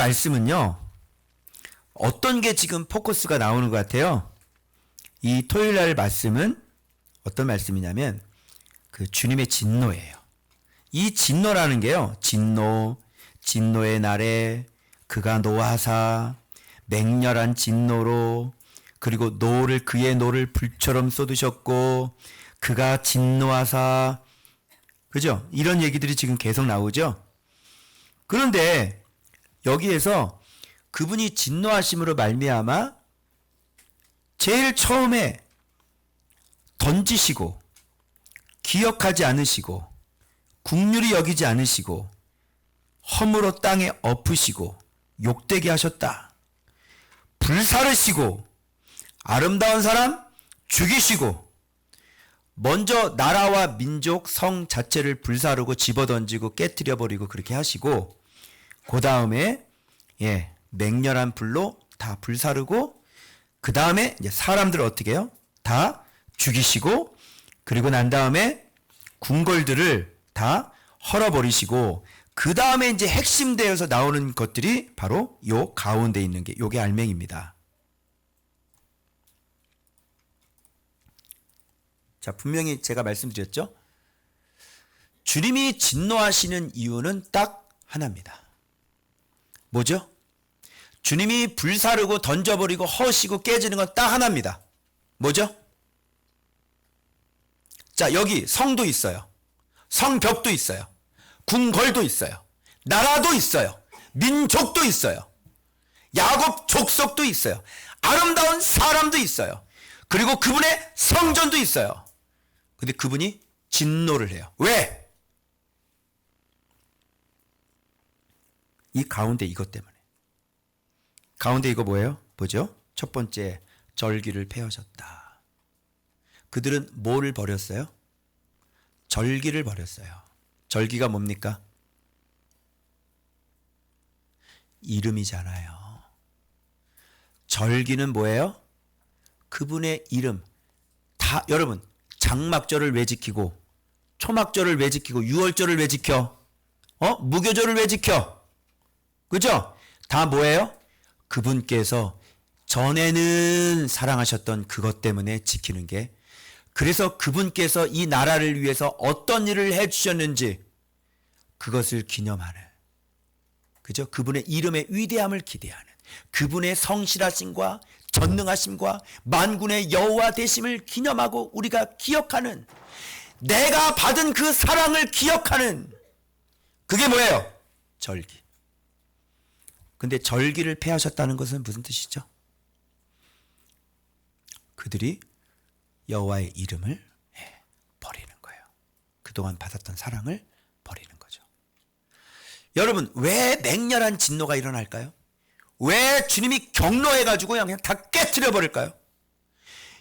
말씀은요. 어떤 게 지금 포커스가 나오는 것 같아요. 이 토요일 날 말씀은 어떤 말씀이냐면 그 주님의 진노예요. 이 진노라는 게요. 진노, 진노의 날에 그가 노하사 맹렬한 진노로 그리고 노를 그의 노를 불처럼 쏟으셨고 그가 진노하사 그죠? 이런 얘기들이 지금 계속 나오죠. 그런데 여기에서 그분이 진노하심으로 말미암아 제일 처음에 던지시고 기억하지 않으시고 국률이 여기지 않으시고 허물어 땅에 엎으시고 욕되게 하셨다. 불사르시고 아름다운 사람 죽이시고 먼저 나라와 민족 성 자체를 불사르고 집어던지고 깨뜨려 버리고 그렇게 하시고 그 다음에 예 맹렬한 불로 다 불사르고 그 다음에 이제 사람들 어떻게 해요? 다 죽이시고 그리고 난 다음에 궁궐들을 다 헐어버리시고 그 다음에 이제 핵심되어서 나오는 것들이 바로 요 가운데 있는 게 요게 알맹입니다. 자, 분명히 제가 말씀드렸죠? 주님이 진노하시는 이유는 딱 하나입니다. 뭐죠? 주님이 불사르고 던져버리고 허시고 깨지는 건 딱 하나입니다. 뭐죠? 자, 여기 성도 있어요. 성벽도 있어요. 궁궐도 있어요. 나라도 있어요. 민족도 있어요. 야곱 족속도 있어요. 아름다운 사람도 있어요. 그리고 그분의 성전도 있어요. 근데 그분이 진노를 해요. 왜? 이 가운데 이것 때문에. 가운데 이거 뭐예요? 뭐죠? 첫 번째, 절기를 폐하셨다. 그들은 뭐를 버렸어요? 절기를 버렸어요. 절기가 뭡니까? 이름이잖아요. 절기는 뭐예요? 그분의 이름. 다, 여러분, 장막절을 왜 지키고, 초막절을 왜 지키고, 유월절을 왜 지켜? 어? 무교절을 왜 지켜? 그죠? 다 뭐예요? 그분께서 전에는 사랑하셨던 그것 때문에 지키는 게 그래서 그분께서 이 나라를 위해서 어떤 일을 해 주셨는지 그것을 기념하는 그죠? 그분의 이름의 위대함을 기대하는 그분의 성실하심과 전능하심과 만군의 여호와 되심을 기념하고 우리가 기억하는 내가 받은 그 사랑을 기억하는 그게 뭐예요? 절기. 근데 절기를 폐하셨다는 것은 무슨 뜻이죠? 그들이 여호와의 이름을 예, 버리는 거예요. 그동안 받았던 사랑을 버리는 거죠. 여러분, 왜 맹렬한 진노가 일어날까요? 왜 주님이 경로해가지고 그냥 다 깨뜨려 버릴까요?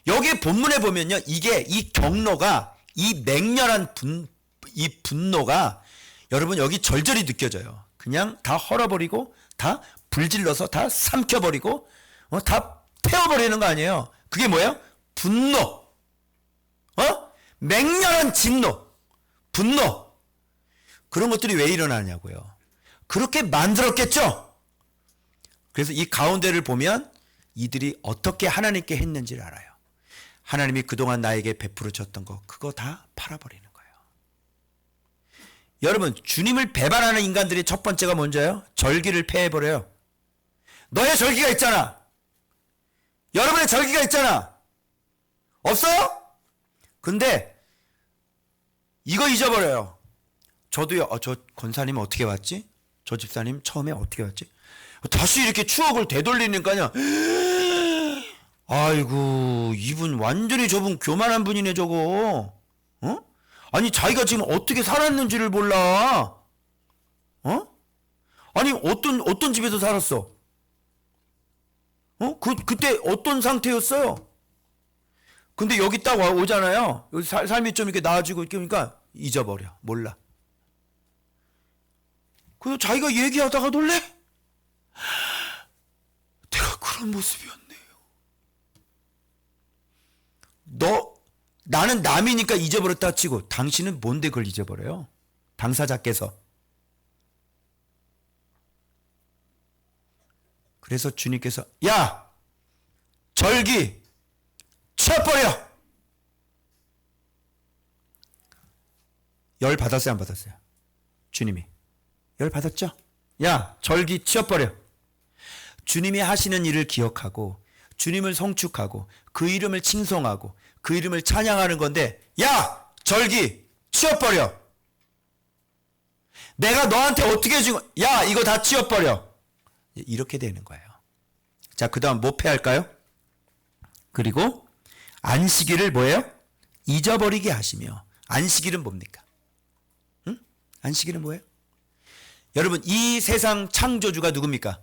여기 본문에 보면요, 이게 이 경로가 이 맹렬한 분, 이 분노가 여러분 여기 절절히 느껴져요. 그냥 다 헐어버리고 다 불질러서 다 삼켜버리고 어, 다 태워버리는 거 아니에요. 그게 뭐예요? 분노. 어? 맹렬한 진노. 분노. 그런 것들이 왜 일어나냐고요. 그렇게 만들었겠죠? 그래서 이 가운데를 보면 이들이 어떻게 하나님께 했는지를 알아요. 하나님이 그동안 나에게 베풀어 줬던 거, 그거 다 팔아버리는. 여러분, 주님을 배반하는 인간들이 첫 번째가 뭔지요? 절기를 폐해버려요. 너의 절기가 있잖아. 여러분의 절기가 있잖아. 없어요? 근데 이거 잊어버려요. 저도요. 어, 저 권사님 어떻게 왔지? 저 집사님 처음에 어떻게 왔지? 다시 이렇게 추억을 되돌리니까요. 아이고 이분 완전히 저분 교만한 분이네 저거. 어? 아니 자기가 지금 어떻게 살았는지를 몰라. 어? 아니 어떤 어떤 집에서 살았어? 어? 그 그때 어떤 상태였어요? 근데 여기 딱 와, 오잖아요. 여기 살, 삶이 좀 이렇게 나아지고 그러니까 잊어버려. 몰라. 그래서 자기가 얘기하다가 놀래? 내가 그런 모습이었네요. 너, 나는 남이니까 잊어버렸다 치고 당신은 뭔데 그걸 잊어버려요? 당사자께서. 그래서 주님께서 야! 절기! 치워버려! 열 받았어요 안 받았어요? 주님이. 열 받았죠? 야! 절기 치워버려! 주님이 하시는 일을 기억하고 주님을 성축하고 그 이름을 칭송하고 그 이름을 찬양하는 건데 야 절기 치워버려 내가 너한테 어떻게 준 거? 야 이거 다 치워버려 이렇게 되는 거예요 자 그 다음 뭐 패할까요? 그리고 안식일을 뭐예요? 잊어버리게 하시며 안식일은 뭡니까? 응? 안식일은 뭐예요? 여러분 이 세상 창조주가 누굽니까?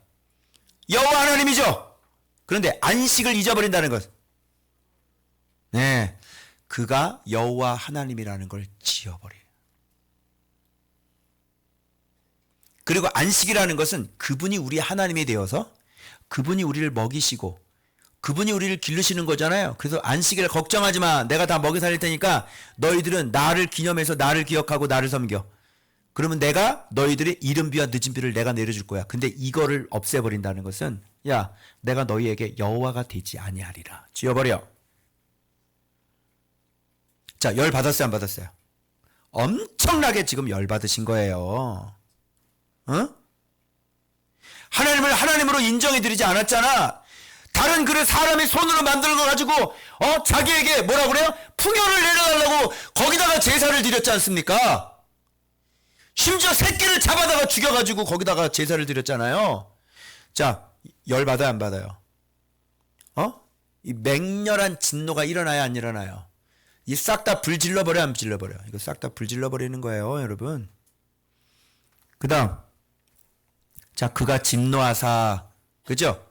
여호와 하나님이죠. 그런데 안식을 잊어버린다는 것. 네. 그가 여호와 하나님이라는 걸 지어버려요. 그리고 안식이라는 것은 그분이 우리 하나님이 되어서 그분이 우리를 먹이시고 그분이 우리를 기르시는 거잖아요. 그래서 안식일을 걱정하지 마. 내가 다 먹여 살릴 테니까 너희들은 나를 기념해서 나를 기억하고 나를 섬겨. 그러면 내가 너희들의 이른비와 늦은비를 내가 내려줄 거야. 근데 이거를 없애버린다는 것은 야 내가 너희에게 여호와가 되지 아니하리라. 지어버려. 자, 열 받았어요, 안 받았어요? 엄청나게 지금 열 받으신 거예요. 어? 하나님을 하나님으로 인정해 드리지 않았잖아. 다른 그릇 사람이 손으로 만들어 가지고 어 자기에게 뭐라 그래요? 풍요를 내려달라고 거기다가 제사를 드렸지 않습니까? 심지어 새끼를 잡아다가 죽여가지고 거기다가 제사를 드렸잖아요. 자, 열 받아요, 안 받아요? 어? 이 맹렬한 진노가 일어나야 안 일어나요? 이 싹 다 불질러 버려, 안 질러 버려? 이거 싹 다 불질러 버리는 거예요, 여러분. 그 다음. 자, 그가 진노하사, 그죠?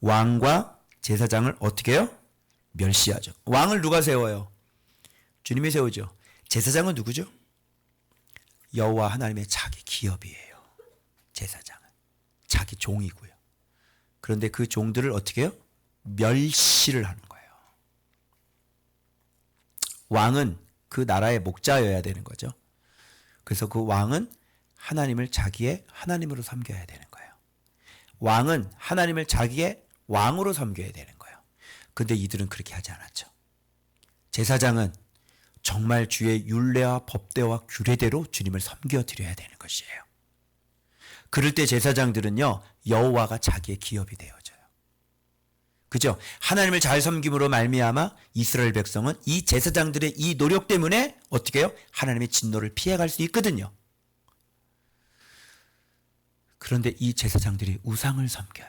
왕과 제사장을 어떻게 해요? 멸시하죠. 왕을 누가 세워요? 주님이 세우죠. 제사장은 누구죠? 여호와 하나님의 자기 기업이에요. 제사장은 자기 종이고요. 그런데 그 종들을 어떻게 해요? 멸시를 하는 거예요. 왕은 그 나라의 목자여야 되는 거죠. 그래서 그 왕은 하나님을 자기의 하나님으로 섬겨야 되는 거예요. 왕은 하나님을 자기의 왕으로 섬겨야 되는 거예요. 근데 이들은 그렇게 하지 않았죠. 제사장은 정말 주의 율례와 법대와 규례대로 주님을 섬겨 드려야 되는 것이에요. 그럴 때 제사장들은요 여호와가 자기의 기업이 되어져요. 그죠? 하나님을 잘 섬김으로 말미암아 이스라엘 백성은 이 제사장들의 이 노력 때문에 어떻게 해요? 하나님의 진노를 피해갈 수 있거든요. 그런데 이 제사장들이 우상을 섬겨요.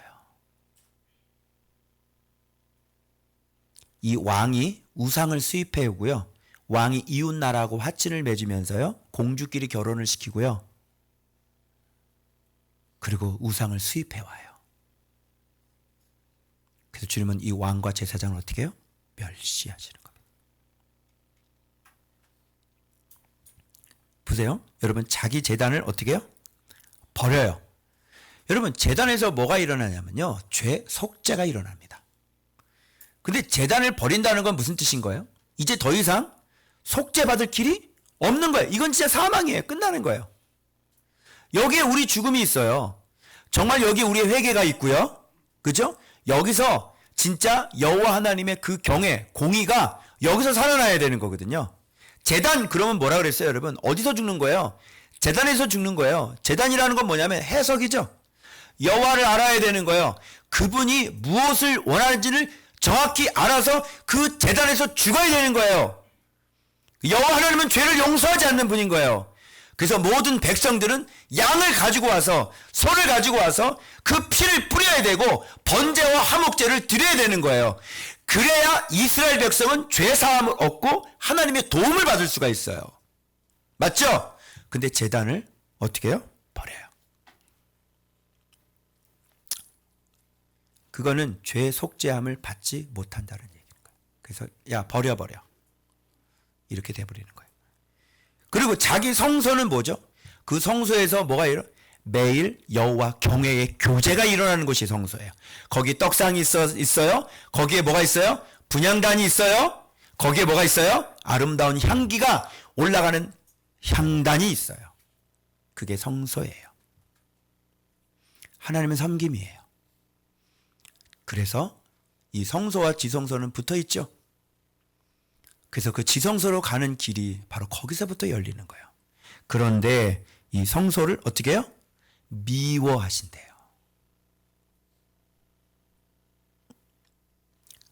이 왕이 우상을 수입해 오고요. 왕이 이웃 나라하고 화친을 맺으면서요. 공주끼리 결혼을 시키고요. 그리고 우상을 수입해 와요. 그래서 주님은 이 왕과 제사장을 어떻게 해요? 멸시하시는 겁니다. 보세요. 여러분 자기 재단을 어떻게 해요? 버려요. 여러분 재단에서 뭐가 일어나냐면요. 죄 속죄가 일어납니다. 근데 재단을 버린다는 건 무슨 뜻인 거예요? 이제 더 이상 속죄받을 길이 없는 거예요. 이건 진짜 사망이에요. 끝나는 거예요. 여기에 우리 죽음이 있어요. 정말 여기 우리의 회개가 있고요. 그죠? 여기서 진짜 여호와 하나님의 그 경애, 공의가 여기서 살아나야 되는 거거든요. 재단 그러면 뭐라 그랬어요, 여러분? 어디서 죽는 거예요? 재단에서 죽는 거예요. 재단이라는 건 뭐냐면 해석이죠. 여호와를 알아야 되는 거예요. 그분이 무엇을 원하는지를 정확히 알아서 그 재단에서 죽어야 되는 거예요. 여호와 하나님은 죄를 용서하지 않는 분인 거예요. 그래서 모든 백성들은 양을 가지고 와서 소를 가지고 와서 그 피를 뿌려야 되고 번제와 화목제를 드려야 되는 거예요. 그래야 이스라엘 백성은 죄 사함을 얻고 하나님의 도움을 받을 수가 있어요. 맞죠? 근데 재단을 어떻게 해요? 버려요. 그거는 죄 속죄함을 받지 못한다는 얘기입니다. 그래서 야 버려 버려. 이렇게 돼 버리는 거예요. 그리고 자기 성소는 뭐죠? 그 성소에서 뭐가 일어? 매일 여호와 경외의 교제가 일어나는 곳이 성소예요. 거기 떡상이 있어, 있어요. 거기에 뭐가 있어요? 분향단이 있어요. 거기에 뭐가 있어요? 아름다운 향기가 올라가는 향단이 있어요. 그게 성소예요. 하나님은 섬김이에요. 그래서 이 성소와 지성소는 붙어 있죠. 그래서 그 지성소로 가는 길이 바로 거기서부터 열리는 거예요. 그런데 이 성소를 어떻게 해요? 미워하신대요.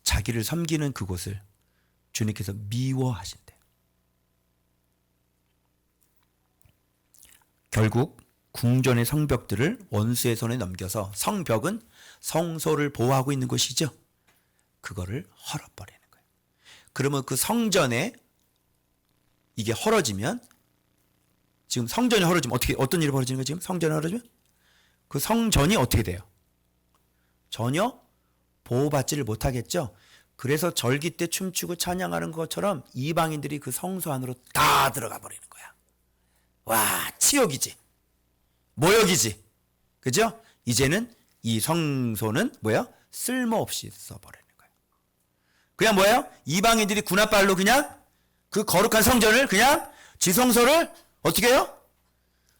자기를 섬기는 그곳을 주님께서 미워하신대요. 결국 궁전의 성벽들을 원수의 손에 넘겨서 성벽은 성소를 보호하고 있는 곳이죠. 그거를 헐어버리는. 그러면 그 성전에 이게 헐어지면 지금 성전이 헐어지면 어떻게 어떤 일이 벌어지는 거예요? 지금 성전이 헐어지면 그 성전이 어떻게 돼요? 전혀 보호받지를 못하겠죠. 그래서 절기 때 춤추고 찬양하는 것처럼 이방인들이 그 성소 안으로 다 들어가 버리는 거야. 와, 치욕이지. 모욕이지. 그죠? 이제는 이 성소는 뭐야? 쓸모없이 거예요. 그냥 뭐예요? 이방인들이 군합발로 그냥 그 거룩한 성전을 그냥 지성소를 어떻게 해요?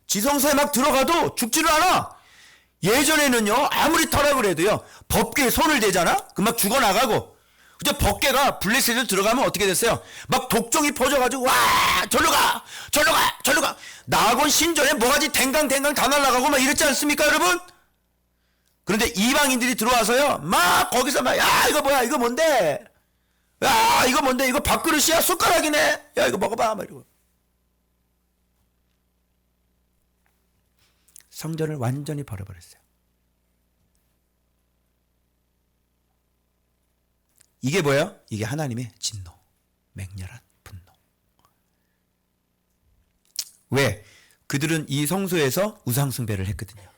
지성소에 막 들어가도 죽지를 않아. 예전에는요, 아무리 터라 그래도요, 법궤에 손을 대잖아? 그럼 막 죽어나가고. 근데 법궤가 블레셋에 들어가면 어떻게 됐어요? 막 독종이 퍼져가지고, 와! 절로 가! 절로 가! 절로 가! 나곤 신전에 뭐가지 댕강댕강 다 날아가고 막 이랬지 않습니까, 여러분? 그런데 이방인들이 들어와서요, 막 거기서 막, 야, 이거 뭐야, 이거 뭔데? 야, 이거 뭔데? 이거 밥그릇이야? 숟가락이네? 야, 이거 먹어봐. 막 이러고. 성전을 완전히 버려버렸어요. 이게 뭐예요? 이게 하나님의 진노, 맹렬한 분노. 왜? 그들은 이 성소에서 우상숭배를 했거든요.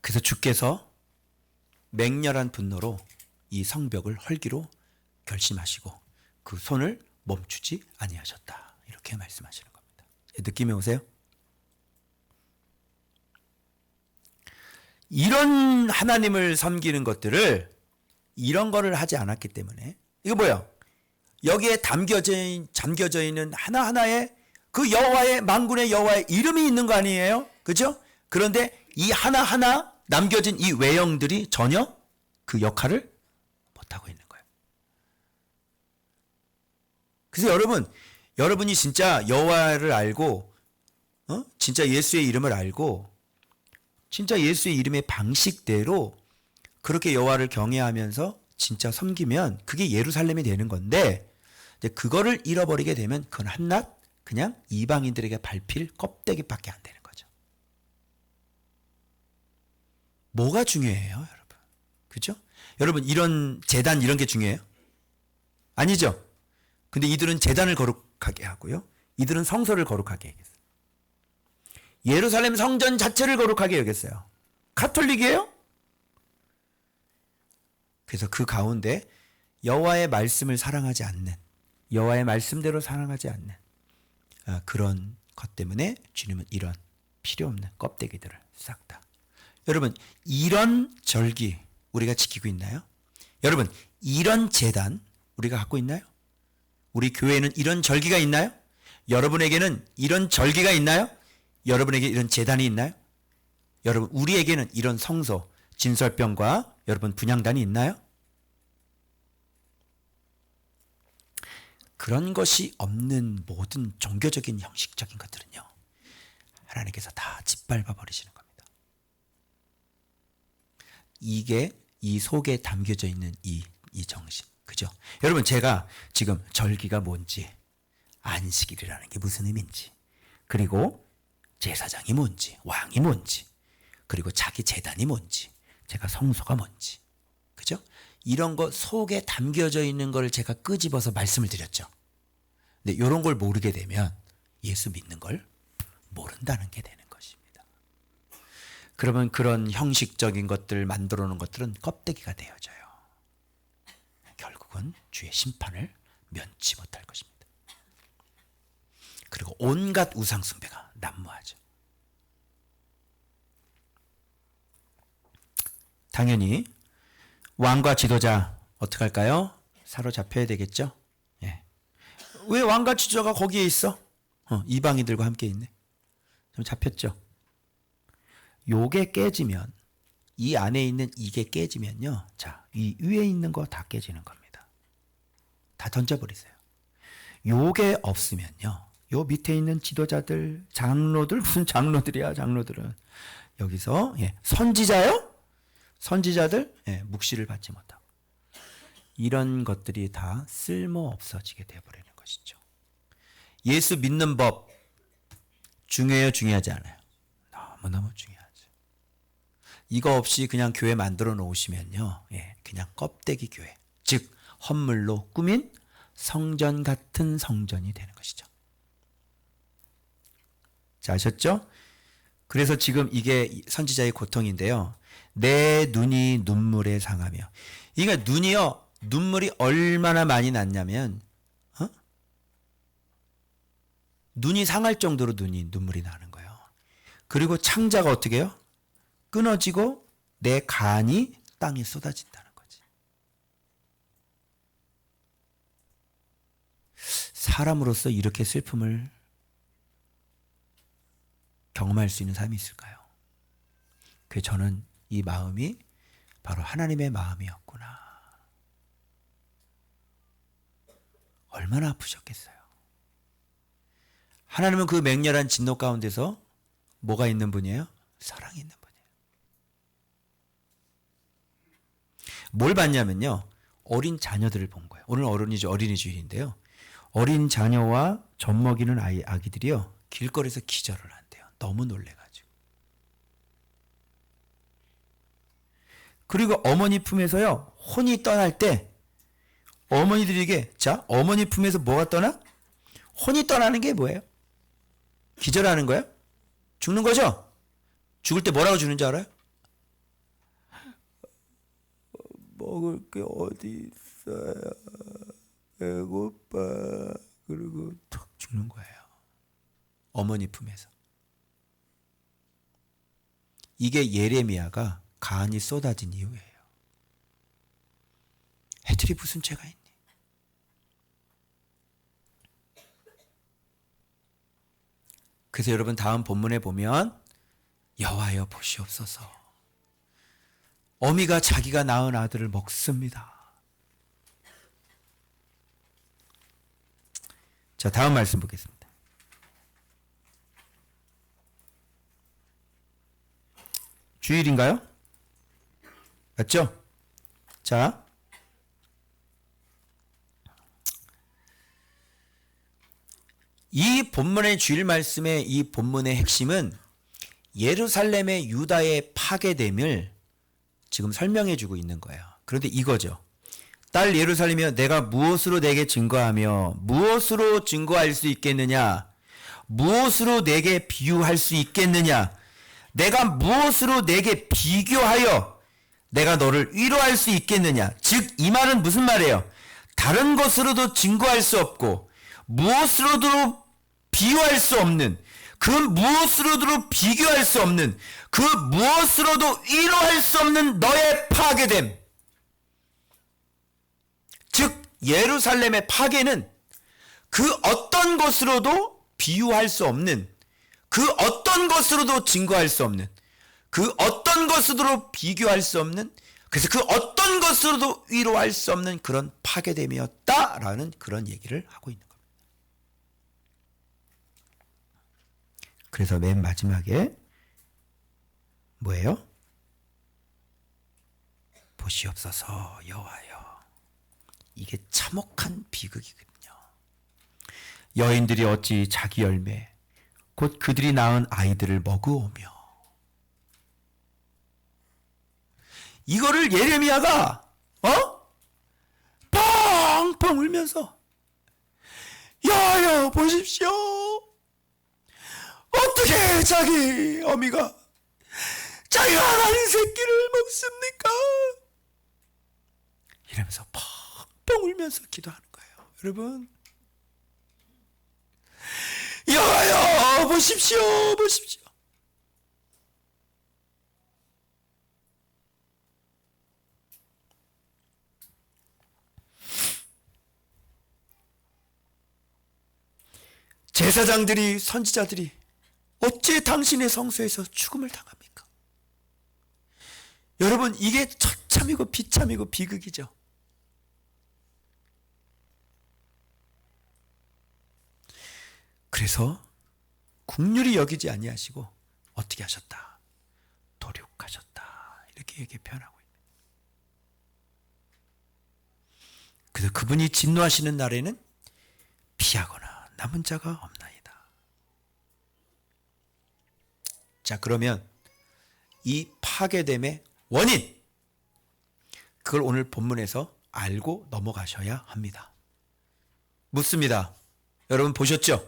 그래서 주께서 맹렬한 분노로 이 성벽을 헐기로 결심하시고 그 손을 멈추지 아니하셨다. 이렇게 말씀하시는 겁니다. 느낌이 오세요? 이런 하나님을 섬기는 것들을 이런 거를 하지 않았기 때문에 이거 뭐야? 여기에 담겨져, 있- 잠겨져 있는 하나하나의 그 여호와의 만군의 여호와의 이름이 있는 거 아니에요? 그죠? 그런데 이 하나하나 남겨진 이 외형들이 전혀 그 역할을 못하고 있는 거예요. 그래서 여러분, 여러분이 진짜 여호와를 알고, 어? 진짜 예수의 이름을 알고, 진짜 예수의 이름의 방식대로 그렇게 여호와를 경외하면서 진짜 섬기면 그게 예루살렘이 되는 건데, 이제 그거를 잃어버리게 되면 그건 한낱 그냥 이방인들에게 밟힐 껍데기밖에 안 되는 거죠. 뭐가 중요해요, 여러분? 그죠? 여러분, 이런 재단 이런 게 중요해요? 아니죠? 근데 이들은 재단을 거룩하게 하고요. 이들은 성소를 거룩하게 여겼어요. 예루살렘 성전 자체를 거룩하게 여겼어요. 카톨릭이에요? 그래서 그 가운데 여호와의 말씀을 사랑하지 않는 여호와의 말씀대로 사랑하지 않는 아, 그런 것 때문에 주님은 이런 필요 없는 껍데기들을 싹 다. 여러분 이런 절기 우리가 지키고 있나요? 여러분 이런 재단 우리가 갖고 있나요? 우리 교회에는 이런 절기가 있나요? 여러분에게는 이런 절기가 있나요? 여러분에게 이런 재단이 있나요? 여러분 우리에게는 이런 성소 진설병과 여러분 분양단이 있나요? 그런 것이 없는 모든 종교적인 형식적인 것들은요. 하나님께서 다 짓밟아 버리시는 겁니다. 이게 이 속에 담겨져 있는 이, 이 정신. 그죠? 여러분, 제가 지금 절기가 뭔지, 안식일이라는 게 무슨 의미인지, 그리고 제사장이 뭔지, 왕이 뭔지, 그리고 자기 재단이 뭔지, 제가 성소가 뭔지, 그죠? 이런 거 속에 담겨져 있는 걸 제가 끄집어서 말씀을 드렸죠. 근데 이런 걸 모르게 되면 예수 믿는 걸 모른다는 게 되는. 그러면 그런 형식적인 것들 만들어 놓은 것들은 껍데기가 되어져요. 결국은 주의 심판을 면치 못할 것입니다. 그리고 온갖 우상숭배가 난무하죠. 당연히 왕과 지도자 어떻게 할까요? 사로잡혀야 되겠죠? 예. 왜 왕과 지도자가 거기에 있어? 어, 이방인들과 함께 있네. 좀 잡혔죠? 요게 깨지면 이 안에 있는 이게 깨지면요. 자, 이 위에 있는 거 다 깨지는 겁니다. 다 던져버리세요. 요게 없으면요. 요 밑에 있는 지도자들, 장로들, 무슨 장로들이야, 장로들은. 여기서, 예, 선지자요? 선지자들, 예, 묵시를 받지 못하고. 이런 것들이 다 쓸모 없어지게 되어버리는 것이죠. 예수 믿는 법, 중요해요, 중요하지 않아요? 너무너무 중요하죠. 이거 없이 그냥 교회 만들어 놓으시면요. 예, 그냥 껍데기 교회. 즉, 헌물로 꾸민 성전 같은 성전이 되는 것이죠. 자, 아셨죠? 그래서 지금 이게 선지자의 고통인데요. 내 눈이 눈물에 상하며. 이게 눈이요, 눈물이 얼마나 많이 났냐면, 어? 눈이 상할 정도로 눈이 눈물이 나는 거예요. 그리고 창자가 어떻게 해요? 끊어지고 내 간이 땅에 쏟아진다는 거지. 사람으로서 이렇게 슬픔을 경험할 수 있는 사람이 있을까요? 그 저는 이 마음이 바로 하나님의 마음이었구나. 얼마나 아프셨겠어요. 하나님은 그 맹렬한 진노 가운데서 뭐가 있는 분이에요? 사랑이 있는 분이에요. 뭘 봤냐면요. 어린 자녀들을 본 거예요. 오늘 어린이주, 어린이 주일인데요. 어린 자녀와 젖 먹이는 아이, 아기들이요. 길거리에서 기절을 한대요. 너무 놀래 가지고. 그리고 어머니 품에서요. 혼이 떠날 때 어머니들에게 자 어머니 품에서 뭐가 떠나? 혼이 떠나는 게 뭐예요? 기절하는 거예요? 죽는 거죠? 죽을 때 뭐라고 줄 알아요? 먹을 게 어디 있어요? 배고파. 그리고 툭 죽는 거예요. 어머니 품에서. 이게 예레미야가 간이 쏟아진 이유예요. 해들이 무슨 죄가 있니? 그래서 여러분 다음 본문에 보면 여호와여 보시옵소서. 어미가 자기가 낳은 아들을 먹습니다. 자, 다음 말씀 보겠습니다. 주일인가요? 맞죠? 자. 이 본문의 주일 말씀의 이 본문의 핵심은 예루살렘의 유다의 파괴됨을 지금 설명해 주고 있는 거예요. 그런데 이거죠. 딸 예루살렘이여 내가 무엇으로 내게 증거하며 무엇으로 증거할 수 있겠느냐? 무엇으로 내게 비유할 수 있겠느냐? 내가 무엇으로 내게 비교하여 내가 너를 위로할 수 있겠느냐? 즉, 이 말은 무슨 말이에요? 다른 것으로도 증거할 수 없고, 무엇으로도 비유할 수 없는, 그 무엇으로도 비교할 수 없는, 그 무엇으로도 위로할 수 없는 너의 파괴됨. 즉, 예루살렘의 파괴는 그 어떤 것으로도 비유할 수 없는, 그 어떤 것으로도 증거할 수 없는, 그 어떤 것으로도 비교할 수 없는, 그래서 그 어떤 것으로도 위로할 수 없는 그런 파괴됨이었다라는 그런 얘기를 하고 있는 겁니다. 그래서 맨 마지막에 뭐예요? 보시옵소서 여호와여. 이게 참혹한 비극이거든요. 여인들이 어찌 자기 열매 곧 그들이 낳은 아이들을 먹으오며 이거를 예레미야가 어? 펑펑 울면서 야야 보십시오 어떻게 자기 어미가 자기가 낳은 새끼를 먹습니까? 이러면서 펑펑 울면서 기도하는 거예요 여러분 야야 보십시오 보십시오 제사장들이 선지자들이 어찌 당신의 성소에서 죽음을 당합니까? 여러분 이게 처참이고 비참이고 비극이죠. 그래서 국률이 여기지 아니하시고 어떻게 하셨다? 도륙하셨다. 이렇게 얘기 표현하고 있습니다. 그래서 그분이 진노하시는 날에는 피하거나 남은 자가 없나이다. 자, 그러면 이 파괴됨의 원인 그걸 오늘 본문에서 알고 넘어가셔야 합니다. 묻습니다. 여러분 보셨죠?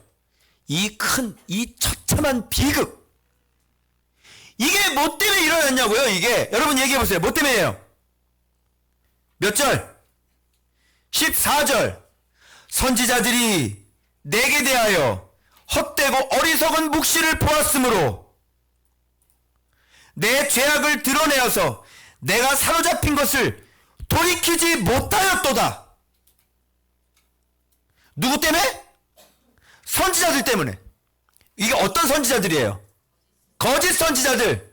이 큰, 이 처참한 비극. 이게 뭐 때문에 일어났냐고요, 이게? 여러분 얘기해보세요. 뭐 때문에요? 몇 절? 14절. 선지자들이 내게 대하여 헛되고 어리석은 묵시를 보았으므로 내 죄악을 드러내어서 내가 사로잡힌 것을 돌이키지 못하였도다. 누구 때문에? 선지자들 때문에. 이게 어떤 선지자들이에요? 거짓 선지자들.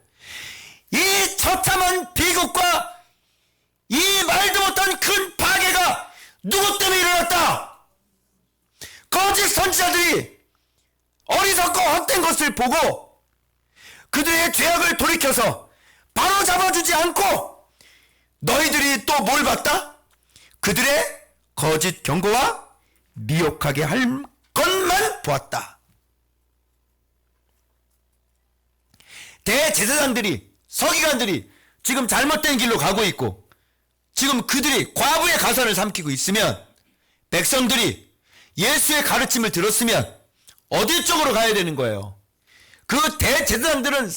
이 처참한 비극과 이 말도 못한 큰 파괴가 누구 때문에 일어났다? 거짓 선지자들이 어리석고 헛된 것을 보고 그들의 죄악을 돌이켜서 바로 잡아주지 않고 너희들이 또 뭘 봤다? 그들의 거짓 경고와 미혹하게 할 것만 보았다. 대제사장들이 서기관들이 지금 잘못된 길로 가고 있고 지금 그들이 과부의 가선을 삼키고 있으면 백성들이 예수의 가르침을 들었으면 어디 쪽으로 가야 되는 거예요? 그 대제사장들은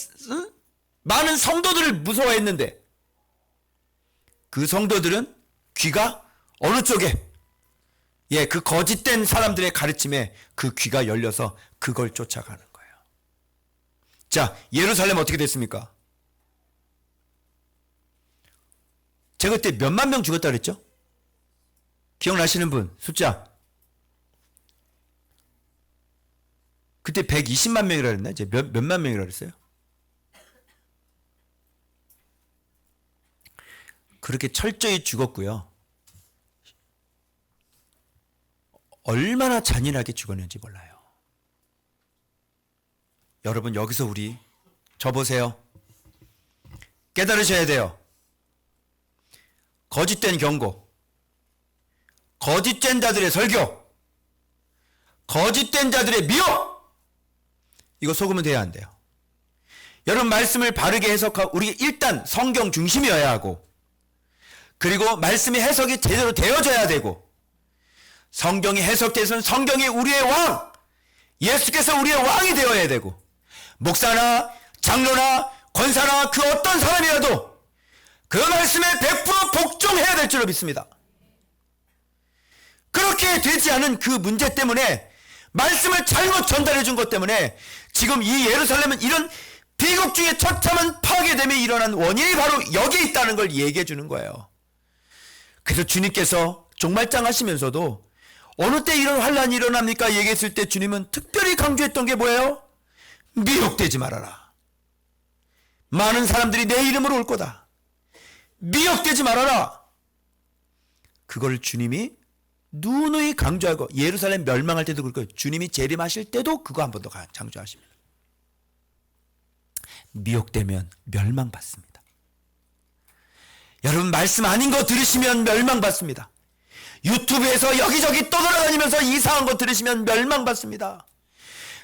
많은 성도들을 무서워했는데 그 성도들은 귀가 어느 쪽에 예, 그 거짓된 사람들의 가르침에 그 귀가 열려서 그걸 쫓아가는 거예요. 자, 예루살렘 어떻게 됐습니까? 제가 그때 몇만 명 죽었다 그랬죠? 기억나시는 분? 숫자. 그때 120만 명이라 그랬나? 이제 몇, 몇만 명이라 그랬어요? 그렇게 철저히 죽었고요. 얼마나 잔인하게 죽었는지 몰라요. 여러분, 여기서 우리, 저 보세요. 깨달으셔야 돼요. 거짓된 경고, 거짓된 자들의 설교, 거짓된 자들의 미혹, 이거 속으면 돼야 안 돼요. 여러분, 말씀을 바르게 해석하고, 우리 일단 성경 중심이어야 하고, 그리고 말씀의 해석이 제대로 되어져야 되고 성경이 해석돼서는 성경이 우리의 왕 예수께서 우리의 왕이 되어야 되고 목사나 장로나 권사나 그 어떤 사람이라도 그 말씀에 100% 복종해야 될 줄로 믿습니다. 그렇게 되지 않은 그 문제 때문에 말씀을 잘못 전달해 준 것 때문에 지금 이 예루살렘은 이런 비극 중에 처참한 파괴됨이 일어난 원인이 바로 여기에 있다는 걸 얘기해 주는 거예요. 그래서 주님께서 종말장 하시면서도 어느 때 이런 환란이 일어납니까? 얘기했을 때 주님은 특별히 강조했던 게 뭐예요? 미혹되지 말아라. 많은 사람들이 내 이름으로 올 거다. 미혹되지 말아라. 그걸 주님이 누누이 강조하고 예루살렘 멸망할 때도 거예요. 주님이 재림하실 때도 그거 한 번 더 강조하십니다. 미혹되면 멸망받습니다. 여러분 말씀 아닌 거 들으시면 멸망받습니다. 유튜브에서 여기저기 떠돌아다니면서 이상한 거 들으시면 멸망받습니다.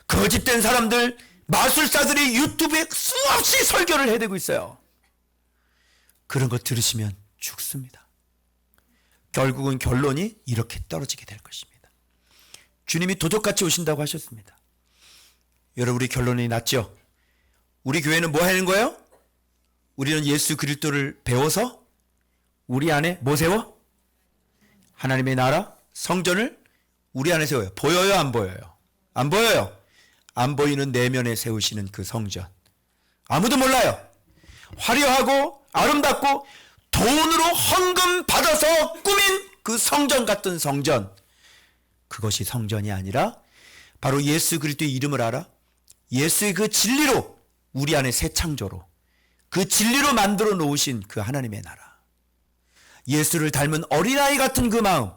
거짓된 사람들, 마술사들이 유튜브에 수없이 설교를 해대고 있어요. 그런 거 들으시면 죽습니다. 결국은 결론이 이렇게 떨어지게 될 것입니다. 주님이 도적같이 오신다고 하셨습니다. 여러분 우리 결론이 났죠? 우리 교회는 뭐 하는 거예요? 우리는 예수 그리스도를 배워서 우리 안에 뭐 세워? 하나님의 나라, 성전을 우리 안에 세워요. 보여요, 안 보여요? 안 보여요. 안 보이는 내면에 세우시는 그 성전. 아무도 몰라요. 화려하고 아름답고 돈으로 헌금 받아서 꾸민 그 성전 같은 성전. 그것이 성전이 아니라 바로 예수 그리스도의 이름을 알아 예수의 그 진리로 우리 안에 새 창조로 그 진리로 만들어 놓으신 그 하나님의 나라. 예수를 닮은 어린아이 같은 그 마음.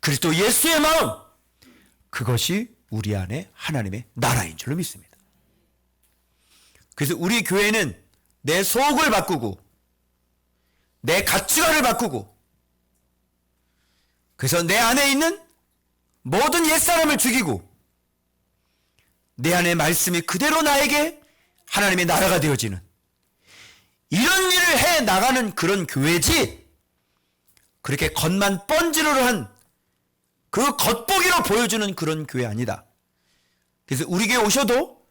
그리스도 예수의 마음. 그것이 우리 안에 하나님의 나라인 줄로 믿습니다. 그래서 우리 교회는 내 속을 바꾸고 내 가치관을 바꾸고 그래서 내 안에 있는 모든 옛사람을 죽이고 내 안에 말씀이 그대로 나에게 하나님의 나라가 되어지는 이런 일을 해 나가는 그런 교회지 그렇게 겉만 번지르르 한그 겉보기로 보여주는 그런 교회 아니다. 그래서 우리 교회 오셔도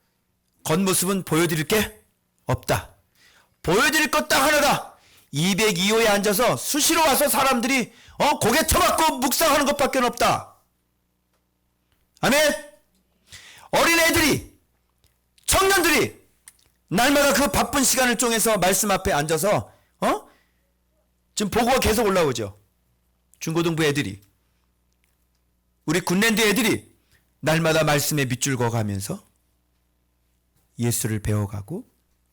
겉모습은 보여드릴 게 없다. 보여드릴 것 딱 하나다. 202호에 앉아서 수시로 와서 사람들이 어 고개 쳐박고 묵상하는 것밖에 없다. 아멘. 어린애들이 청년들이 날마다 그 바쁜 시간을 통해서 말씀 앞에 앉아서 어 지금 보고가 계속 올라오죠. 중고등부 애들이 우리 군랜드 애들이 날마다 말씀에 밑줄 그어가면서 예수를 배워가고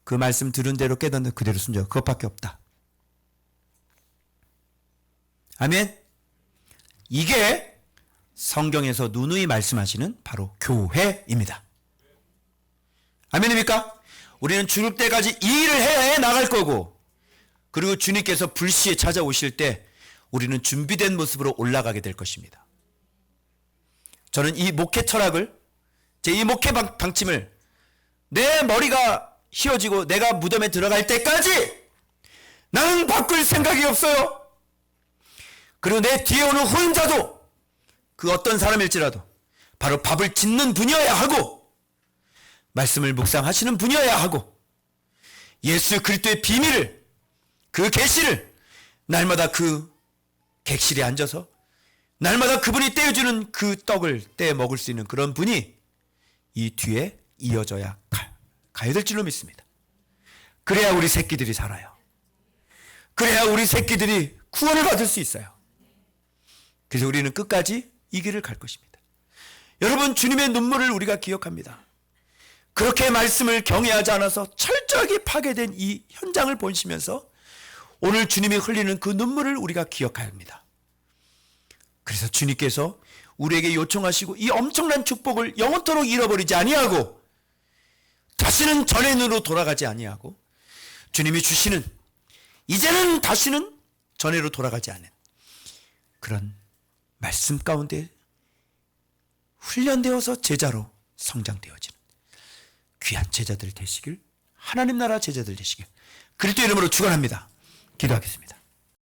그 말씀 들은 대로 깨닫는 그대로 순종 그것밖에 없다. 아멘. 이게 성경에서 누누이 말씀하시는 바로 교회입니다. 아멘입니까? 우리는 죽을 때까지 이 일을 해 나갈 거고 그리고 주님께서 불시에 찾아오실 때 우리는 준비된 모습으로 올라가게 될 것입니다. 저는 이 목회 철학을 제 이 목회 방, 방침을 내 머리가 휘어지고 내가 무덤에 들어갈 때까지 나는 바꿀 생각이 없어요. 그리고 내 뒤에 오는 후임자도 그 어떤 사람일지라도 바로 밥을 짓는 분이어야 하고 말씀을 묵상하시는 분이어야 하고 예수 그리스도의 비밀을 그 계시를 날마다 그 객실에 앉아서 날마다 그분이 떼어주는 그 떡을 떼어 먹을 수 있는 그런 분이 이 뒤에 이어져야 가, 가야 될 줄로 믿습니다. 그래야 우리 새끼들이 살아요. 그래야 우리 새끼들이 구원을 받을 수 있어요. 그래서 우리는 끝까지 이 길을 갈 것입니다. 여러분, 주님의 눈물을 우리가 기억합니다. 그렇게 말씀을 경외하지 않아서 철저하게 파괴된 이 현장을 보시면서 오늘 주님이 흘리는 그 눈물을 우리가 기억해야 합니다. 그래서 주님께서 우리에게 요청하시고 이 엄청난 축복을 영원토록 잃어버리지 아니하고 다시는 전행으로 돌아가지 아니하고 주님이 주시는 이제는 다시는 전해로 돌아가지 않은 그런 말씀 가운데 훈련되어서 제자로 성장되어지는 귀한 제자들 되시길 하나님 나라 제자들 되시길 그리스도 이름으로 축원합니다. 기도하겠습니다.